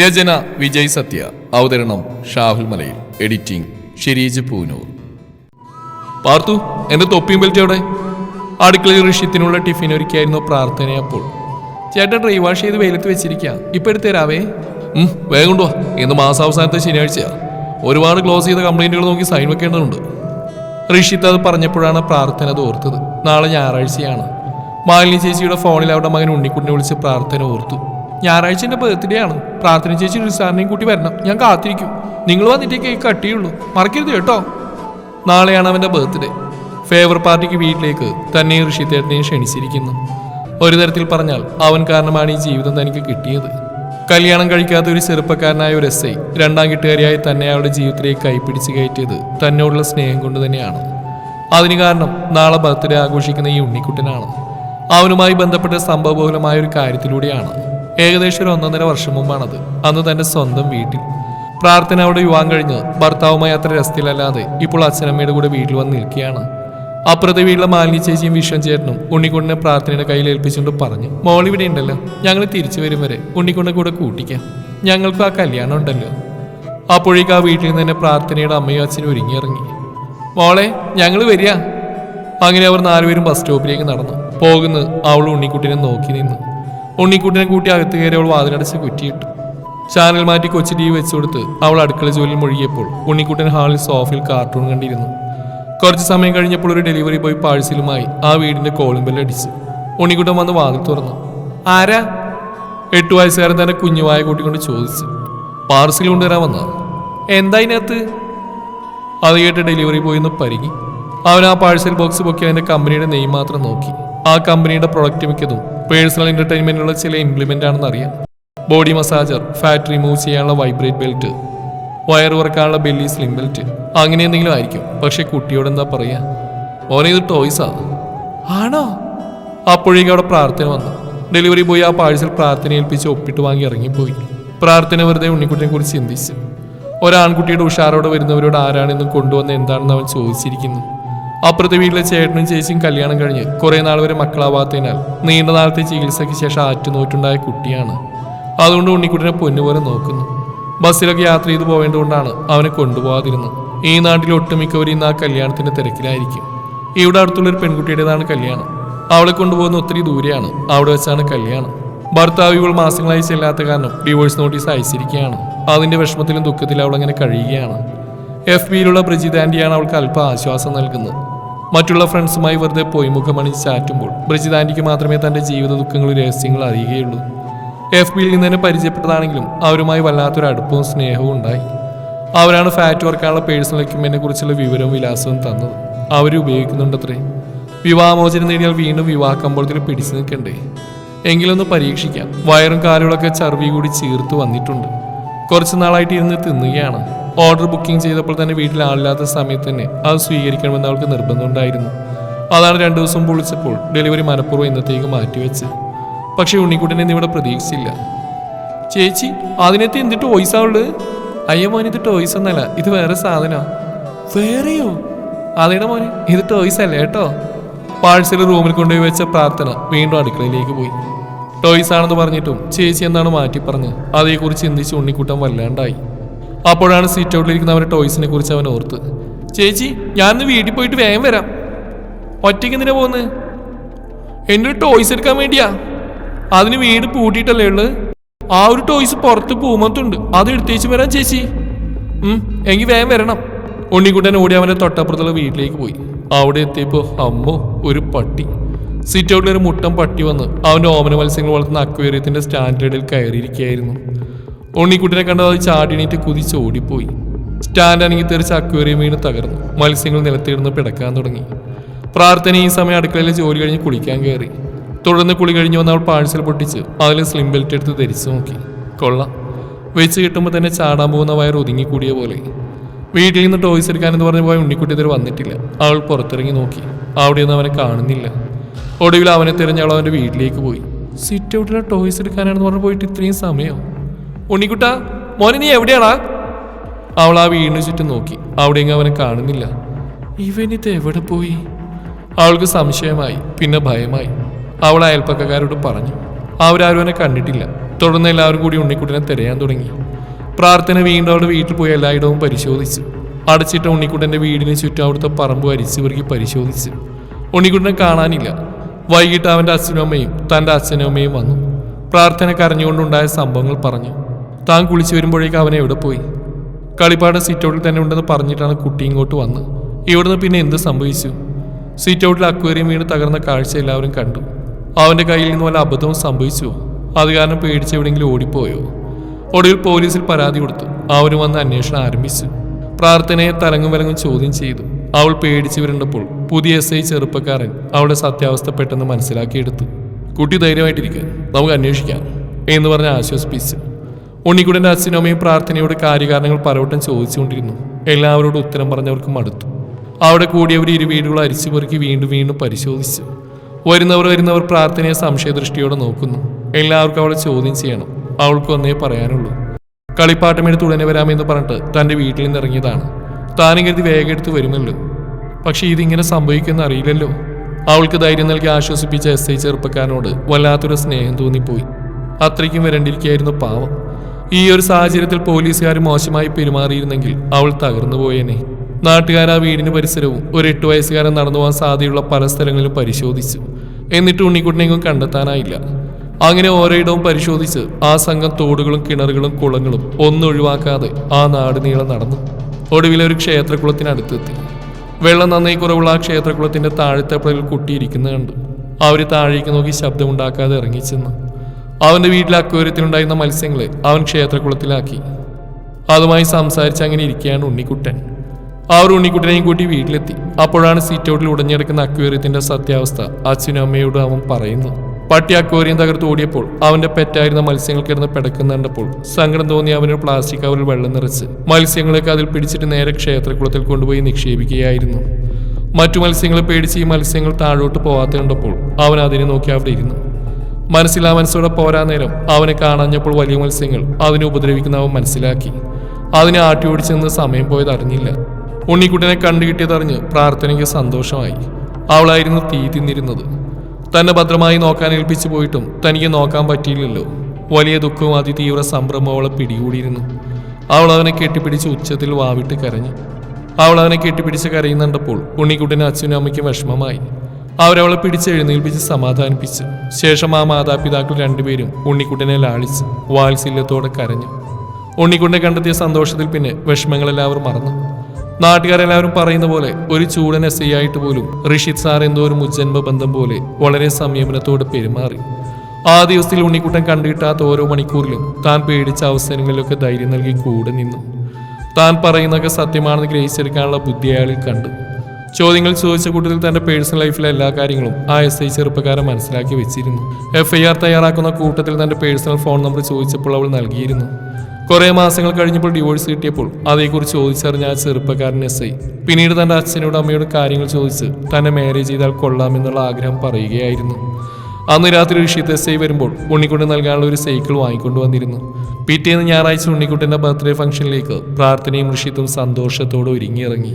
രചന വിജയ് സത്യ. അവതരണം ഷാഹുൽ മലയിൽ. എഡിറ്റിംഗ് ഷിരീജ് പൂനൂർ. പാർത്തു എന്റെ തൊപ്പിയും ബെൽറ്റ് അവിടെ അടുക്കളയിൽ ഋഷ്യത്തിനുള്ള ടിഫിൻ ഒരുക്കിയായിരുന്നു പ്രാർത്ഥന അപ്പോൾ. ചേട്ടൻ ഡ്രൈവ് വാഷ് ചെയ്ത് വെയിലത്ത് വെച്ചിരിക്കുക ഇപ്പൊ എടുത്തു തരാവേ. വേഗം കൊണ്ടുവാ. ഇന്ന് മാസാവസാനത്തെ ശനിയാഴ്ച ഒരുപാട് ക്ലോസ് ചെയ്ത കംപ്ലൈന്റുകൾ നോക്കി സൈൻ വെക്കേണ്ടതുണ്ട്. ഋഷിത്ത് അത് പറഞ്ഞപ്പോഴാണ് പ്രാർത്ഥന അത് ഓർത്തത്. നാളെ ഞായറാഴ്ചയാണ്. മാലിനി ചേച്ചിയുടെ ഫോണിൽ അവരുടെ മകൻ ഉണ്ണിക്കുട്ടിനെ വിളിച്ച് പ്രാർത്ഥന ഓർത്തു. ഞായറാഴ്ച എന്റെ ബർത്ത്ഡേ ആണ്. പ്രാർത്ഥന ചേച്ചി റിസാറിനെയും കൂട്ടി വരണം. ഞാൻ കാത്തിരിക്കും. നിങ്ങൾ വന്നിട്ടേ കേക്ക് കട്ടിയുള്ളൂ. മറക്കരുത് കേട്ടോ. നാളെയാണ് അവന്റെ ബർത്ത്ഡേ ഫേവർ പാർട്ടിക്ക് വീട്ടിലേക്ക് തന്നെ ഋഷിത്തേട്ടനെയും ക്ഷണിച്ചിരിക്കുന്നു. ഒരു തരത്തിൽ പറഞ്ഞാൽ അവൻ കാരണമാണ് ഈ ജീവിതം തനിക്ക് കിട്ടിയത്. കല്യാണം കഴിക്കാത്ത ഒരു ചെറുപ്പക്കാരനായ ഒരു എസ് ഐ രണ്ടാം കിട്ടുകാരിയായി തന്നെ അവളുടെ ജീവിതത്തിലേക്ക് കൈപ്പിടിച്ച് കയറ്റിയത് തന്നോടുള്ള സ്നേഹം കൊണ്ട് തന്നെയാണ്. അതിന് കാരണം നാളെ ബർത്ത്ഡേ ആഘോഷിക്കുന്ന ഈ ഉണ്ണിക്കുട്ടനാണ്. അവനുമായി ബന്ധപ്പെട്ട സംഭവബഹുലമായ ഒരു കാര്യത്തിലൂടെയാണ്. ഏകദേശം ഒരു ഒന്നൊന്നര വർഷം മുമ്പാണത്. അന്ന് തന്റെ സ്വന്തം വീട്ടിൽ. പ്രാർത്ഥന അവിടെ യുവാൻ കഴിഞ്ഞ് ഭർത്താവുമായി അത്ര രസത്തിലല്ലാതെ ഇപ്പോൾ അച്ഛനമ്മയുടെ കൂടെ വീട്ടിൽ വന്ന് നിൽക്കുകയാണ്. അപ്പുറത്തെ വീട്ടിലെ മാലിനി ചേച്ചിയും വിശ്വം ചേട്ടനും ഉണ്ണിക്കുണ്ടിനെ പ്രാർത്ഥനയുടെ കയ്യിൽ ഏൽപ്പിച്ചുകൊണ്ട് പറഞ്ഞു മോൾ ഇവിടെ ഉണ്ടല്ലോ. ഞങ്ങൾ തിരിച്ചു വരും വരെ ഉണ്ണിക്കുണ്ടെ കൂടെ കൂട്ടിക്കാം. ഞങ്ങൾക്കും ആ കല്യാണം ഉണ്ടല്ലോ. അപ്പോഴേക്ക് ആ വീട്ടിൽ നിന്ന് തന്നെ പ്രാർത്ഥനയുടെ അമ്മയും അച്ഛനും ഒരുങ്ങിയിറങ്ങി. മോളെ ഞങ്ങൾ വരിക. അങ്ങനെ അവർ നാലുപേരും ബസ് സ്റ്റോപ്പിലേക്ക് നടന്നു. പോകുന്നു അവൾ ഉണ്ണിക്കുട്ടിനെ നോക്കി നിന്നു. ഉണ്ണിക്കുട്ടിനെ കൂട്ടി അകത്ത് കയറി അവൾ വാതിലടച്ച് കുറ്റിയിട്ടു. ചാനൽ മാറ്റി കൊച്ചു ടി വെച്ചു കൊടുത്ത് അവൾ അടുക്കള ജോലിയിൽ മുഴുകിയപ്പോൾ ഉണ്ണിക്കുട്ടൻ ഹാളിൽ സോഫയിൽ കാർട്ടൂൺ കണ്ടിരുന്നു. കുറച്ച് സമയം കഴിഞ്ഞപ്പോൾ ഒരു ഡെലിവറി ബോയ് പാഴ്സലുമായി ആ വീടിന്റെ കോളിംഗ് ബെല്ല് അടിച്ചു. ഉണ്ണിക്കുട്ടൻ വന്ന് വാതിൽ തുറന്നു. ആരാ? എട്ടു വയസ്സുകാരൻ തന്നെ കുഞ്ഞുവായ കൂട്ടിക്കൊണ്ട് ചോദിച്ചു. പാർസൽ കൊണ്ടുവരാൻ വന്ന എന്താ ഇതിനകത്ത്? അത് കേട്ട് ഡെലിവറി ബോയ് ഒന്ന് പരുകി അവൻ ആ പാഴ്സൽ ബോക്സ് പൊക്കി അതിന്റെ കമ്പനിയുടെ നെയ്മാത്രം നോക്കി. ആ കമ്പനിയുടെ പ്രൊഡക്റ്റ് മിക്കതും പേഴ്സണൽ എന്റർടൈൻമെന്റിനുള്ള ചില ഇംപ്ലിമെന്റ് ആണെന്ന് അറിയാം. ബോഡി മസാജർ ഫാറ്റ് റിമൂവ് ചെയ്യാനുള്ള വൈബ്രേറ്റ് ബെൽറ്റ് വയർ വർക്കാനുള്ള ബെല്ലി സ്ലിം ബെൽറ്റ് അങ്ങനെ എന്തെങ്കിലും ആയിരിക്കും. പക്ഷെ കുട്ടിയോട് എന്താ പറയുക ഓനെ ഇത് ടോയ്സാ ആണോ? അപ്പോഴേക്കും അവിടെ പ്രാർത്ഥന വന്നു. ഡെലിവറി ബോയ് ആ പാഴ്സൽ പ്രാർത്ഥന ഏൽപ്പിച്ച് ഒപ്പിട്ട് വാങ്ങി ഇറങ്ങിപ്പോയി. പ്രാർത്ഥന വെറുതെ ഉണ്ണിക്കുട്ടിനെ കുറിച്ച് ചിന്തിച്ചു. ഒരാൺകുട്ടിയുടെ ഉഷാറോടെ വരുന്നവരോട് ആരാണെന്നും കൊണ്ടുവന്ന് എന്താണെന്ന് അവൻ ചോദിച്ചിരിക്കുന്നു. അപ്പുറത്തെ വീട്ടിലെ ചേട്ടനും ചേച്ചിയും കല്യാണം കഴിഞ്ഞ് കുറെ നാൾ വരെ മക്കളാവാത്തതിനാൽ നീണ്ട നാളത്തെ ചികിത്സയ്ക്ക് ശേഷം ആറ്റുനോറ്റുണ്ടായ കുട്ടിയാണ്. അതുകൊണ്ട് ഉണ്ണിക്കുട്ടിനെ പൊന്നുപോലെ നോക്കുന്നു. ബസ്സിലൊക്കെ യാത്ര ചെയ്തു പോവേണ്ടതുകൊണ്ടാണ് അവനെ കൊണ്ടുപോകാതിരുന്നത് ഈ നാട്ടിൽ ഒട്ടുമിക്കവരും ഇന്ന് ആ കല്യാണത്തിന്റെ തിരക്കിലായിരിക്കും. ഇവിടെ അടുത്തുള്ള ഒരു പെൺകുട്ടിയുടേതാണ് കല്യാണം. അവളെ കൊണ്ടുപോകുന്ന ഒത്തിരി ദൂരെയാണ്. അവിടെ വെച്ചാണ് കല്യാണം. ഭർത്താവ് ഇവൾ മാസങ്ങളായി ചെല്ലാത്ത കാരണം ഡിവോഴ്സ് നോട്ടീസ് അയച്ചിരിക്കുകയാണ്. അതിന്റെ വിഷമത്തിലും ദുഃഖത്തിലും അവൾ അങ്ങനെ കഴിയുകയാണ്. എഫ് ബിയിലുള്ള ബ്രിജിത് ആന്റിയാണ് അവൾക്ക് അല്പം ആശ്വാസം നൽകുന്നത്. മറ്റുള്ള ഫ്രണ്ട്സുമായി വെറുതെ പോയി മുഖമണിച്ച് ചാറ്റുമ്പോൾ ബ്രിജിത് ആന്റിക്ക് മാത്രമേ തന്റെ ജീവിത ദുഃഖങ്ങളും രഹസ്യങ്ങളും അറിയുകയുള്ളൂ. എഫ് ബിയിൽ നിന്ന് തന്നെ പരിചയപ്പെട്ടതാണെങ്കിലും അവരുമായി വല്ലാത്തൊരു അടുപ്പവും സ്നേഹവും ഉണ്ടായി. അവരാണ് ഫാറ്റ് വർക്കാനുള്ള പേഴ്സണൽ എക്യുപ്മെന്റിനെ കുറിച്ചുള്ള വിവരവും വിലാസവും തന്നത്. അവർ ഉപയോഗിക്കുന്നുണ്ടത്രേ. വിവാഹമോചനം നേടിയാൽ വീണ്ടും വിവാഹ കമ്പോളത്തിൽ പിടിച്ചു നിൽക്കണ്ടേ. എങ്കിലൊന്ന് പരീക്ഷിക്കാം. വയറും കാലുകളൊക്കെ ചർവി കൂടി ചേർത്ത് വന്നിട്ടുണ്ട്. കുറച്ച് നാളായിട്ട് ഇരുന്ന് തിന്നുകയാണ്. ഓർഡർ ബുക്കിംഗ് ചെയ്തപ്പോൾ തന്നെ വീട്ടിൽ ആളില്ലാത്ത സമയത്ത് തന്നെ അത് സ്വീകരിക്കണമെന്ന് അവൾക്ക് നിർബന്ധമുണ്ടായിരുന്നു അതാണ് രണ്ടു ദിവസം വിളിച്ചപ്പോൾ ഡെലിവറി മനഃപൂർവം ഇന്നത്തേക്ക് മാറ്റിവെച്ച് പക്ഷേ ഉണ്ണിക്കുട്ടനെ ഇവിടെ പ്രതീക്ഷിച്ചില്ല. ചേച്ചി അതിനകത്ത് എന്ത് ടോയ്സാ ഉള്ളത്? അയ്യോ മോൻ ഇത് ടോയ്സ് ഒന്നല്ല ഇത് വേറെ സാധനമാ വേറെയോ? അതേടാ മോനെ ഇത് ടോയ്സ് അല്ല കേട്ടോ? പാഴ്സൽ റൂമിൽ കൊണ്ടുപോയി വെച്ച പ്രാർത്ഥന വീണ്ടും അടുക്കളയിലേക്ക് പോയി. ടോയ്സ് ആണെന്ന് പറഞ്ഞിട്ടും ചേച്ചി എന്നാണ് മാറ്റി പറഞ്ഞ് അതേക്കുറിച്ച് ചിന്തിച്ച് ഉണ്ണിക്കുട്ടൻ വല്ലാണ്ടായി. അപ്പോഴാണ് സീറ്റ് ഔട്ടിലിരിക്കുന്ന അവരുടെ ടോയ്സിനെ കുറിച്ച് അവൻ ഓർത്ത്. ചേച്ചി ഞാനിന്ന് വീട്ടിൽ പോയിട്ട് വേഗം വരാം. ഒറ്റയ്ക്ക് എന്തിനാ പോകുന്നത് എന്റെ ഒരു ടോയ്സ് എടുക്കാൻ വേണ്ടിയാ. അതിന് വീട് പൂട്ടിയിട്ടല്ലേ ഉള്ളത് ആ ഒരു ടോയ്സ് പുറത്ത് പൂമത്തുണ്ട്. അത് എടുത്തേച്ച് വരാം ചേച്ചി. എങ്കിൽ വേഗം വരണം. ഉണ്ണിക്കുട്ടൻ ഓടി അവന്റെ തൊട്ടപ്പുറത്തുള്ള വീട്ടിലേക്ക് പോയി. അവിടെ എത്തിയപ്പോൾ അമ്മോ ഒരു പട്ടി. സിറ്റ് ഒരു മുട്ടൻ പട്ടി വന്ന് അവന്റെ ഓമന മത്സ്യങ്ങൾ വളർത്തുന്ന അക്വേറിയത്തിന്റെ സ്റ്റാൻഡേർഡിൽ കയറിയിരിക്കുകയായിരുന്നു. ഉണ്ണിക്കുട്ടിനെ കണ്ടത് അത് ചാടിണീറ്റ് കുതിച്ച് ഓടിപ്പോയി. സ്റ്റാൻഡ് അനങ്ങി തെറിച്ച് അക്വേറിയം വീണ് തകർന്നു. മത്സ്യങ്ങൾ നിലത്തിരുന്ന് പിടക്കാൻ തുടങ്ങി. പ്രാർത്ഥന ഈ സമയം അടുക്കളയിലെ ജോലി കഴിഞ്ഞ് കുളിക്കാൻ കയറി. തുടർന്ന് കുളി കഴിഞ്ഞ് വന്ന അവൾ പാഴ്സൽ പൊട്ടിച്ച് അതിൽ സ്ലിം ബെൽറ്റ് എടുത്ത് ധരിച്ചു നോക്കി. കൊള്ളാം. വെച്ച് കിട്ടുമ്പോൾ തന്നെ ചാടാൻ പോകുന്ന വയർ ഒതുങ്ങിക്കൂടിയ പോലെ. വീട്ടിൽ നിന്ന് ടോയ്സ് എടുക്കാനെന്ന് പറഞ്ഞ് പോയ ഉണ്ണിക്കുട്ടി ഇതുവരെ വന്നിട്ടില്ല. അവൾ പുറത്തിറങ്ങി നോക്കി. അവിടെയൊന്നും അവനെ കാണുന്നില്ല. ഒടുവിൽ അവനെ തിരഞ്ഞ് അവൾ അവന്റെ വീട്ടിലേക്ക് പോയി. സിറ്റ് ഔട്ടിലെ ടോയ്സ് എടുക്കാനാണെന്ന് പറഞ്ഞ് പോയിട്ട് ഇത്രയും സമയം? ഉണ്ണിക്കുട്ട മോനെ നീ എവിടെയാണാ അവൾ ആ വീടിന് ചുറ്റും നോക്കി. അവിടെയെങ്കിലും അവനെ കാണുന്നില്ല. ഇവനിത് എവിടെ പോയി? അവൾക്ക് സംശയമായി പിന്നെ ഭയമായി. അവൾ അയൽപ്പക്കക്കാരോട് പറഞ്ഞു അവരാരും അവനെ കണ്ടിട്ടില്ല. തുടർന്ന് എല്ലാവരും കൂടി ഉണ്ണിക്കുട്ടനെ തിരയാൻ തുടങ്ങി. പ്രാർത്ഥന വീണ്ടും അവിടെ വീട്ടിൽ പോയി എല്ലായിടവും പരിശോധിച്ചു. അടച്ചിട്ട ഉണ്ണിക്കുട്ടന്റെ വീടിന് ചുറ്റും അവിടുത്തെ പറമ്പ് അരിച്ചു പെറുക്കി പരിശോധിച്ചു. ഉണ്ണിക്കുട്ടനെ കാണാനില്ല. വൈകിട്ട് അവന്റെ അച്ഛനും അമ്മയും തന്റെ അച്ഛനും അമ്മയും വന്നു. പ്രാർത്ഥന കരഞ്ഞുകൊണ്ടുണ്ടായ സംഭവങ്ങൾ പറഞ്ഞു. താൻ കുളിച്ചു വരുമ്പോഴേക്ക് അവനെ എവിടെ പോയി? കളിപ്പാടം സിറ്റൗട്ടിൽ തന്നെ ഉണ്ടെന്ന് പറഞ്ഞിട്ടാണ് കുട്ടി ഇങ്ങോട്ട് വന്ന്. ഇവിടുന്ന് പിന്നെ എന്ത് സംഭവിച്ചു? സിറ്റൗട്ടിൽ അക്വേറിയം വീണ് തകർന്ന കാഴ്ച എല്ലാവരും കണ്ടു. അവന്റെ കയ്യിൽ നിന്ന് വല്ല അബദ്ധവും സംഭവിച്ചുവോ? അത് കാരണം പേടിച്ച് എവിടെയെങ്കിലും ഓടിപ്പോയോ? ഒടുവിൽ പോലീസിൽ പരാതി കൊടുത്തു. അവർ വന്ന് അന്വേഷണം ആരംഭിച്ചു. പ്രാർത്ഥനയെ തലങ്ങും വിലങ്ങും ചോദ്യം ചെയ്തു. അവൾ പേടിച്ചു വരേണ്ടപ്പോൾ പുതിയ എസ് ഐ ചെറുപ്പക്കാരൻ അവളുടെ സത്യാവസ്ഥ പെട്ടെന്ന് മനസ്സിലാക്കിയെടുത്തു. കുട്ടി ധൈര്യമായിട്ടിരിക്കുക നമുക്ക് അന്വേഷിക്കാം എന്ന് പറഞ്ഞ് ആശ്വസിപ്പിച്ചു. ഉണ്ണിക്കുടന്റെ അച്ഛനും അമ്മയും പ്രാർത്ഥനയോട് കാര്യകാരണങ്ങൾ പലവട്ടം ചോദിച്ചുകൊണ്ടിരുന്നു. എല്ലാവരോടും ഉത്തരം പറഞ്ഞവർക്ക് മടുത്തു. അവിടെ കൂടിയവർ ഇരു വീടുകൾ അരിച്ചു പെറുക്കി വീണ്ടും വീണ്ടും പരിശോധിച്ചു. വരുന്നവർ വരുന്നവർ പ്രാർത്ഥനയെ സംശയദൃഷ്ടിയോടെ നോക്കുന്നു. എല്ലാവർക്കും അവളെ ചോദ്യം ചെയ്യണം. അവൾക്ക് ഒന്നേ പറയാനുള്ളൂ. കളിപ്പാട്ടമെടുത്ത് ഉടനെ വരാമെന്ന് പറഞ്ഞിട്ട് തന്റെ വീട്ടിൽ നിന്ന് ഇറങ്ങിയതാണ്. താനും കരുതി വേഗം എടുത്ത് വരുമല്ലോ. പക്ഷേ ഇതിങ്ങനെ സംഭവിക്കുമെന്ന് അറിയില്ലല്ലോ. അവൾക്ക് ധൈര്യം നൽകി ആശ്വസിപ്പിച്ച എസ് ഐ ചെറുപ്പക്കാരനോട് വല്ലാത്തൊരു സ്നേഹം തോന്നിപ്പോയി. അത്രയ്ക്കും വരണ്ടിരിക്കുകയായിരുന്നു പാവം. ഈ ഒരു സാഹചര്യത്തിൽ പോലീസുകാർ മോശമായി പെരുമാറിയിരുന്നെങ്കിൽ അവൾ തകർന്നു പോയേനെ. നാട്ടുകാർ ആ വീടിന് പരിസരവും ഒരു എട്ട് വയസ്സുകാരൻ നടന്നു പോകാൻ സാധ്യതയുള്ള പല സ്ഥലങ്ങളിലും പരിശോധിച്ചു. എന്നിട്ട് ഉണ്ണിക്കുട്ടിനെങ്കും കണ്ടെത്താനായില്ല. അങ്ങനെ ഓരോയിടവും പരിശോധിച്ച് ആ സംഘം തോടുകളും കിണറുകളും കുളങ്ങളും ഒന്നും ഒഴിവാക്കാതെ ആ നാട് നീളം നടന്നു. ഒടുവിലെ ഒരു ക്ഷേത്രക്കുളത്തിനടുത്തെത്തി വെള്ളം നന്നായി കുറവുള്ള ആ ക്ഷേത്രക്കുളത്തിന്റെ താഴെത്തപ്പടിൽ കുട്ടിയിരിക്കുന്നത് കണ്ടു. അവർ താഴേക്ക് നോക്കി ശബ്ദമുണ്ടാക്കാതെ ഇറങ്ങിച്ചെന്നു. അവന്റെ വീട്ടിലെ അക്വേറിയത്തിലുണ്ടായിരുന്ന മത്സ്യങ്ങളെ അവൻ ക്ഷേത്രക്കുളത്തിലാക്കി അതുമായി സംസാരിച്ച് അങ്ങനെ ഇരിക്കുകയാണ് ഉണ്ണിക്കുട്ടൻ. അവർ ഉണ്ണിക്കുട്ടനെയും കൂട്ടി വീട്ടിലെത്തി. അപ്പോഴാണ് സീറ്റൗട്ടിൽ ഉടഞ്ഞെടുക്കുന്ന അക്വേറിയത്തിന്റെ സത്യാവസ്ഥ അച്ഛനും അമ്മയോട് അവൻ പറയുന്നു പട്ടി അക്വേറിയം തകർത്ത് ഓടിയപ്പോൾ അവന്റെ പെറ്റായിരുന്ന മത്സ്യങ്ങൾ കിടന്ന് പിടക്കുന്ന കണ്ടപ്പോൾ സങ്കടം തോന്നി അവനൊരു പ്ലാസ്റ്റിക് കവറിൽ വെള്ളം നിറച്ച്. മത്സ്യങ്ങളൊക്കെ അതിൽ പിടിച്ചിട്ട് നേരെ ക്ഷേത്രക്കുളത്തിൽ കൊണ്ടുപോയി നിക്ഷേപിക്കുകയായിരുന്നു. മറ്റു മത്സ്യങ്ങളെ പേടിച്ച് ഈ മത്സ്യങ്ങൾ താഴോട്ട് പോവാത്ത കണ്ടപ്പോൾ അവൻ അതിനെ നോക്കി അവിടെ ഇരുന്നു. മനസ്സിൽ മനസ്സോടെ പോരാ നേരം അവനെ കാണാഞ്ഞപ്പോൾ വലിയ മത്സ്യങ്ങൾ അതിനെ ഉപദ്രവിക്കുന്ന അവൻ മനസ്സിലാക്കി. അതിനെ ആട്ടി ഓടിച്ചെന്ന് സമയം പോയത് അറിഞ്ഞില്ല. ഉണ്ണിക്കുട്ടനെ കണ്ടുകിട്ടിയതറിഞ്ഞ് പ്രാർത്ഥനയ്ക്ക് സന്തോഷമായി. അവളായിരുന്നു തീ തിന്നിരുന്നത്. തന്നെ ഭദ്രമായി നോക്കാൻ ഏൽപ്പിച്ചു പോയിട്ടും തനിക്ക് നോക്കാൻ പറ്റിയില്ലല്ലോ. വലിയ ദുഃഖവും അതിതീവ്ര സംഭ്രമവും അവളെ പിടികൂടിയിരുന്നു. അവൾ അവനെ കെട്ടിപ്പിടിച്ച് ഉച്ചത്തിൽ വാവിട്ട് കരഞ്ഞു. അവൾ അവനെ കെട്ടിപ്പിടിച്ച് കരയുന്നുണ്ടപ്പോൾ ഉണ്ണിക്കുട്ടനും അച്ഛനും അമ്മയ്ക്കും വിഷമമായി. അവരവളെ പിടിച്ച് എഴുന്നേൽപ്പിച്ച് സമാധാനിപ്പിച്ചു. ശേഷം ആ മാതാപിതാക്കൾ രണ്ടുപേരും ഉണ്ണിക്കുട്ടനെ ലാളിച്ച് വാത്സല്യത്തോടെ കരഞ്ഞു. ഉണ്ണിക്കുട്ടനെ കണ്ടെത്തിയ സന്തോഷത്തിൽ പിന്നെ വിഷമങ്ങളെല്ലാവരും മറന്നു. നാട്ടുകാരെല്ലാവരും പറയുന്ന പോലെ ഒരു ചൂടൻ എസ് ഐ ആയിട്ട് പോലും ഋഷിത് സാർ എന്തോ ഒരു മുജ്ജന്മ ബന്ധം പോലെ വളരെ സംയമനത്തോടെ പെരുമാറി. ആ ദിവസത്തിൽ ഉണ്ണിക്കുട്ടൻ കണ്ടുകിട്ടാത്ത ഓരോ മണിക്കൂറിലും താൻ പേടിച്ച അവസരങ്ങളിലൊക്കെ ധൈര്യം നൽകി കൂടെ നിന്നു. താൻ പറയുന്നതൊക്കെ സത്യമാണെന്ന് ഗ്രഹിച്ചെടുക്കാനുള്ള ബുദ്ധി അയാളിൽ കണ്ടു. ചോദ്യങ്ങൾ ചോദിച്ച കൂട്ടത്തിൽ തന്റെ പേഴ്സണൽ ലൈഫിലെ എല്ലാ കാര്യങ്ങളും ആ എസ് ഐ ചെറുപ്പക്കാരൻ മനസ്സിലാക്കി വെച്ചിരുന്നു. എഫ് ഐ ആർ തയ്യാറാക്കുന്ന കൂട്ടത്തിൽ തന്റെ പേഴ്സണൽ ഫോൺ നമ്പർ ചോദിച്ചപ്പോൾ അവൾ നൽകിയിരുന്നു. കുറേ മാസങ്ങൾ കഴിഞ്ഞപ്പോൾ ഡിവോഴ്സ് കിട്ടിയപ്പോൾ അതേക്കുറിച്ച് ചോദിച്ചറിഞ്ഞ ആ ചെറുപ്പക്കാരൻ എസ് ഐ പിന്നീട് തന്റെ അച്ഛനോടും അമ്മയോട് കാര്യങ്ങൾ ചോദിച്ച് തന്നെ മാരേജ് ചെയ്താൽ കൊള്ളാമെന്നുള്ള ആഗ്രഹം പറയുകയായിരുന്നു. അന്ന് രാത്രി ഋഷിത്ത് എസ് ഐ വരുമ്പോൾ ഉണ്ണിക്കുട്ടൻ നൽകാനുള്ള ഒരു സൈക്കിൾ വാങ്ങിക്കൊണ്ടു വന്നിരുന്നു. പിറ്റേന്ന് ഞായറാഴ്ച ഉണ്ണിക്കുട്ടിന്റെ ബർത്ത്ഡേ ഫംഗ്ഷനിലേക്ക് പ്രാർത്ഥനയും ഋഷിത്തും സന്തോഷത്തോടെ ഒരുങ്ങിയിറങ്ങി.